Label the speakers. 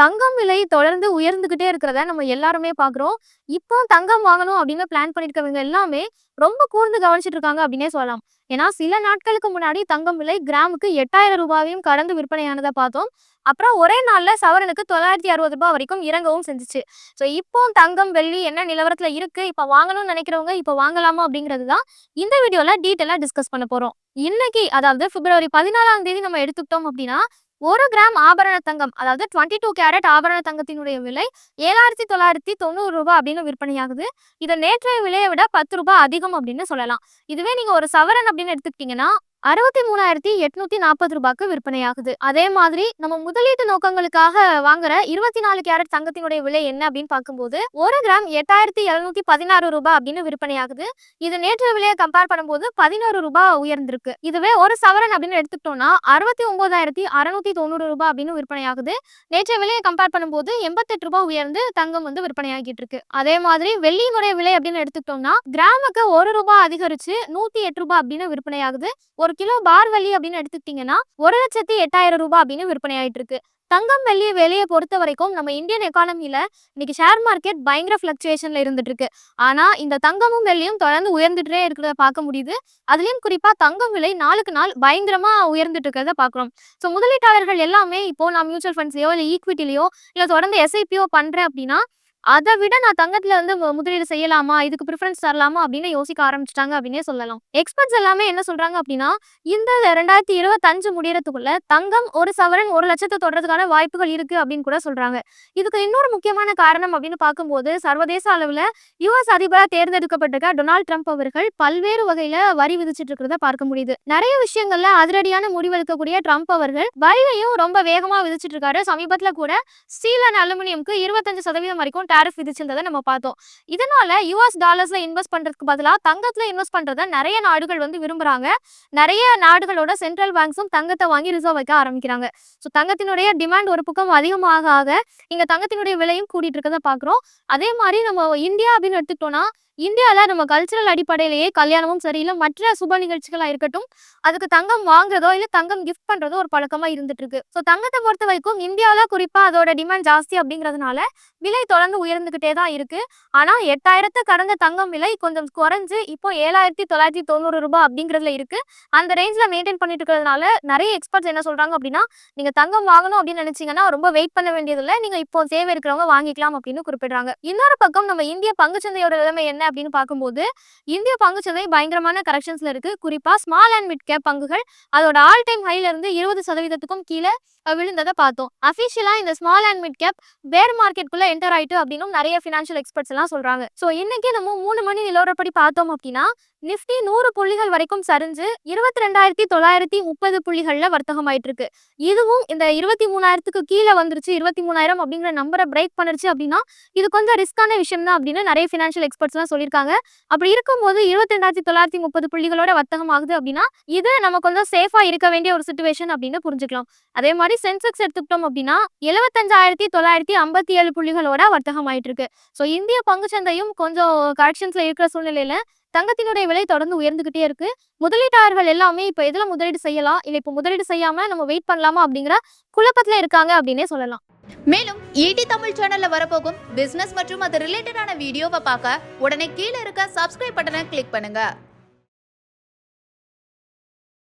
Speaker 1: தங்கம் விலை தொடர்ந்து உயர்ந்துகிட்டே இருக்கிறத நம்ம எல்லாருமே பார்க்குறோம். இப்போ தங்கம் வாங்கணும் அப்படின்னு பிளான் பண்ணிருக்கவங்க எல்லாமே ரொம்ப கூர்ந்து கவனிச்சிட்டு இருக்காங்க அப்படின்னே சொல்லலாம். ஏன்னா சில நாட்களுக்கு முன்னாடி தங்கம் விலை கிராமுக்கு எட்டாயிரம் ரூபாயும் கடந்து விற்பனையானதை பார்த்தோம். அப்புறம் ஒரே நாள்ல சவரனுக்கு தொள்ளாயிரத்தி அறுபது ரூபாய் வரைக்கும் இறங்கவும் செஞ்சுச்சு. ஸோ இப்போ தங்கம், வெள்ளி என்ன நிலவரத்துல இருக்கு? இப்ப வாங்கணும்னு நினைக்கிறவங்க இப்ப வாங்கலாமா? அப்படிங்கிறது தான் இந்த வீடியோல டீட்டெயிலா டிஸ்கஸ் பண்ண போறோம். இன்னைக்கு அதாவது பிப்ரவரி 14ஆம் தேதி நம்ம எடுத்துக்கிட்டோம் அப்படின்னா, ஒரு கிராம் ஆபரண தங்கம் அதாவது 22 கேரட் ஆபரண தங்கத்தினுடைய விலை ஏழாயிரத்தி தொள்ளாயிரத்தி தொண்ணூறு ரூபாய் அப்படின்னு விற்பனையாகுது. இதை நேற்றைய விலையை விட பத்து ரூபாய் அதிகம் அப்படின்னு சொல்லலாம். இதுவே நீங்க ஒரு சவரன் அப்படின்னு எடுத்துக்கிட்டீங்கன்னா, அறுபத்தி மூணாயிரத்தி எட்நூத்தி நாற்பது ரூபாய்க்கு விற்பனையாகுது. அதே மாதிரி நம்ம முதலீட்டு நோக்கங்களுக்காக வாங்குற 24 கேரட் தங்கத்தினுடைய விலை என்ன அப்படின்னு பார்க்கும்போது, ஒரு கிராம் எட்டாயிரத்தி எழுநூத்தி பதினாறு ரூபாய் அப்படின்னு விற்பனையாகுது. இது நேற்று விலையை கம்பேர் பண்ணும்போது பதினோரு ரூபாய் உயர்ந்திருக்கு. இதுவே ஒரு சவரன் அப்படின்னு எடுத்துக்கிட்டோம்னா, அறுபத்தி ஒன்பதாயிரத்தி அறுநூத்தி தொண்ணூறு ரூபாய் அப்படின்னு விற்பனையாகுது. நேற்று விலையை கம்பேர் பண்ணும்போது எண்பத்தெட்டு ரூபாய் உயர்ந்து தங்கம் வந்து விற்பனையாகிட்டு இருக்கு. அதே மாதிரி வெள்ளியினுடைய விலை அப்படின்னு எடுத்துக்கிட்டோம்னா, கிராமுக்கு ஒரு ரூபாய் அதிகரிச்சு நூத்தி எட்டு ரூபாய் அப்படின்னு விற்பனையாகுது. ஒரு கிலோ பார் வெள்ளி அப்படின்னு எடுத்துக்கிட்டீங்கன்னா, ரூ. 1,08,000 அப்படின்னு விற்பனையாயிட்டு இருக்கு. தங்கம், வெள்ளி வெளியை பொறுத்த வரைக்கும் நம்ம இந்தியன் எக்கானமியில இன்னைக்கு ஷேர் மார்க்கெட் பயங்கர ஃபிளக்சுவேஷன்ல இருந்துட்டு இருக்கு. ஆனா இந்த தங்கமும், வெள்ளியும் தொடர்ந்து உயர்ந்துட்டே இருக்கிறத பார்க்க முடியுது. அதுலயும் குறிப்பா தங்கம் விலை நாளுக்கு நாள் பயங்கரமா உயர்ந்துட்டு இருக்கிறத பார்க்குறோம். ஸோ முதலீட்டாளர்கள் எல்லாமே இப்போ நான் மியூச்சுவல் ஃபண்ட்ஸ்லயோ, இல்ல ஈக்விட்டிலையோ இல்ல தொடர்ந்து எஸ்ஐபியோ பண்றேன் அப்படின்னா, அதை விட நான் தங்கத்துல வந்து முதலீடு செய்யலாமா? இதுக்கு பிரிஃபரன்ஸ் தரலாமா? அப்படின்னு யோசிக்க ஆரம்பிச்சிட்டாங்க அப்படின்னே சொல்லலாம். எக்ஸ்பர்ட்ஸ் எல்லாமே என்ன சொல்றாங்க அப்படின்னா, இந்த 2025 முடியறதுக்குள்ள தங்கம் ஒரு சவரன் ஒரு லட்சத்தை தொடுறதுக்கான வாய்ப்புகள் இருக்கு அப்படின்னு கூட சொல்றாங்க. இதுக்கு இன்னொரு முக்கியமான காரணம் அப்படின்னு பார்க்கும்போது, சர்வதேச அளவுல யுஎஸ் அதிபரா தேர்ந்தெடுக்கப்பட்டிருக்க டொனால்ட் ட்ரம்ப் அவர்கள் பல்வேறு வகையில வரி விதிச்சிட்டு இருக்கிறத பார்க்க முடியுது. நிறைய விஷயங்கள்ல அதிரடியான முடிவெடுக்கக்கூடிய ட்ரம்ப் அவர்கள் வரியையும் ரொம்ப வேகமா விதிச்சிட்டு இருக்காரு. சமீபத்துல கூட ஸ்டீல் அண்ட் அலுமினியம்க்கு 25% வரைக்கும் டாரிஃப் விதிச்சிருந்ததை நம்ம பார்த்தோம். இதனால யுஎஸ் டாலர்ஸ்ல இன்வெஸ்ட் பண்றதுக்கு பதிலாக தங்கத்துல இன்வெஸ்ட் பண்றதை நிறைய நாடுகள் வந்து விரும்புறாங்க. நிறைய நாடுகளோட சென்ட்ரல் பேங்க்ஸும் தங்கத்தை வாங்கி ரிசர்வ் வைக்க ஆரம்பிக்கிறாங்க. ஸோ தங்கத்தினுடைய டிமாண்ட் ஒரு பக்கம் அதிகமாக ஆக, இங்க தங்கத்தினுடைய விலையும் கூடிட்டு இருக்கிறத பார்க்குறோம். அதே மாதிரி நம்ம இந்தியா அப்படின்னு எடுத்துக்கிட்டோம்னா, இந்தியாவில் நம்ம கல்ச்சுரல் அடிப்படையிலேயே கல்யாணமும் சரி, மற்ற சுப நிகழ்ச்சிகளாக இருக்கட்டும், அதுக்கு தங்கம் வாங்குறதோ, இல்லை தங்கம் கிஃப்ட் பண்ணுறதோ ஒரு பழக்கமாக இருந்துட்டு இருக்கு. ஸோ தங்கத்தை பொறுத்த வரைக்கும் இந்தியாவில் குறிப்பாக அதோட டிமாண்ட் ஜாஸ்தி அப்படிங்கிறதுனால, விலை தொடர்ந்து உயர்ந்துகிட்டே தான் இருக்கு. ஆனா 8,000 கடந்த தங்கம் விலை கொஞ்சம் குறைஞ்சு இப்போ ஏழாயிரத்தி தொள்ளாயிரத்தி தொண்ணூறு ரூபாய் அப்படிங்கிறதுல இருக்கு. அந்த ரேஞ்ச்ல மெயின்டெயின் பண்ணிட்டு இருக்கிறதுனால, நிறைய எக்ஸ்பர்ட்ஸ் என்ன சொல்றாங்க அப்படின்னா, நீங்க தங்கம் வாங்கணும் அப்படின்னு நினைச்சீங்கன்னா, ரொம்ப வெயிட் பண்ண வேண்டியதில்லை நீங்க இப்போ தேவை இருக்கிறவங்க வாங்கிக்கலாம் அப்படின்னு குறிப்பிடுறாங்க. இன்னொரு பக்கம் நம்ம இந்திய பங்குச்சந்தையோட நிலைமை என்ன அப்படின்னு பார்க்கும்போது, இந்திய பங்குச்சந்தை பயங்கரமான கரெக்ஷன்ஸ்ல இருக்கு. குறிப்பா ஸ்மால் அண்ட் மிட் கேப் பங்குகள் அதோட ஆல் டைம் ஹைல இருந்து 20%க்கும் கீழ பார்த்தோம். அஃபிஷியலா இந்த ஸ்மால் அண்ட் மிட் கேப் பேர் மார்க்கெட்குள்ள என்டர் ஆயிட்டு அப்படின்னு நிறைய ஃபினான்ஷியல் எக்ஸ்பர்ட்ஸ் எல்லாம் சொல்றாங்க. ஸோ இன்னைக்கு நம்ம மூணு மணி நிலவரப்படி பார்த்தோம் அப்படின்னா, நிஃப்டி நூறு புள்ளிகள் வரைக்கும் சரிஞ்சு 22,930 புள்ளிகள்ல வர்த்தகமாயிட்டு இருக்கு. இதுவும் இந்த 23,000க்கு கீழ வந்துருச்சு 23,000 அப்படிங்கிற நம்பரை பிரேக் பண்ணிருச்சு அப்படின்னா, இது கொஞ்சம் ரிஸ்கான விஷயம் தான் அப்படின்னு நிறைய ஃபினான்ஷியல் எக்ஸ்பர்ட்ஸ்லாம் சொல்லியிருக்காங்க. அப்படி இருக்கும்போது 22,930 புள்ளிகளோட வர்த்தகம் ஆகுது அப்படின்னா, இது நம்ம கொஞ்சம் சேஃபா இருக்க வேண்டிய ஒரு சுச்சுவேஷன் அப்படின்னு புரிஞ்சுக்கலாம். அதே மாதிரி சென்செக்ஸ் எடுத்துக்கிட்டோம் அப்படின்னா, 75,957 புள்ளிகளோட வர்த்தகம் ஆயிட்டு இருக்கு. ஸோ இந்திய பங்குச்சந்தையும் கொஞ்சம் கரெக்ஷன்ஸ்ல இருக்கிற சூழ்நிலையில, தங்கத்தினுடைய விலை தொடர்ந்து உயர்ந்துகிட்டே இருக்கு. முதலீட்டாளர்கள் எல்லாமே இப்ப எதுல முதலீடு செய்யலாம்? இல்லை இப்ப முதலீடு செய்யாம நம்ம வெயிட் பண்ணலாமா? அப்படிங்கிற குழப்பத்துல இருக்காங்க அப்படின்னே சொல்லலாம்.
Speaker 2: மேலும் ஈடி தமிழ் சேனல்ல வரப்போகும் பிசினஸ் மற்றும் அது ரிலேட்டடான வீடியோவை பார்க்க உடனே கீழே இருக்க சப்ஸ்கிரைப் பட்டனை கிளிக் பண்ணுங்க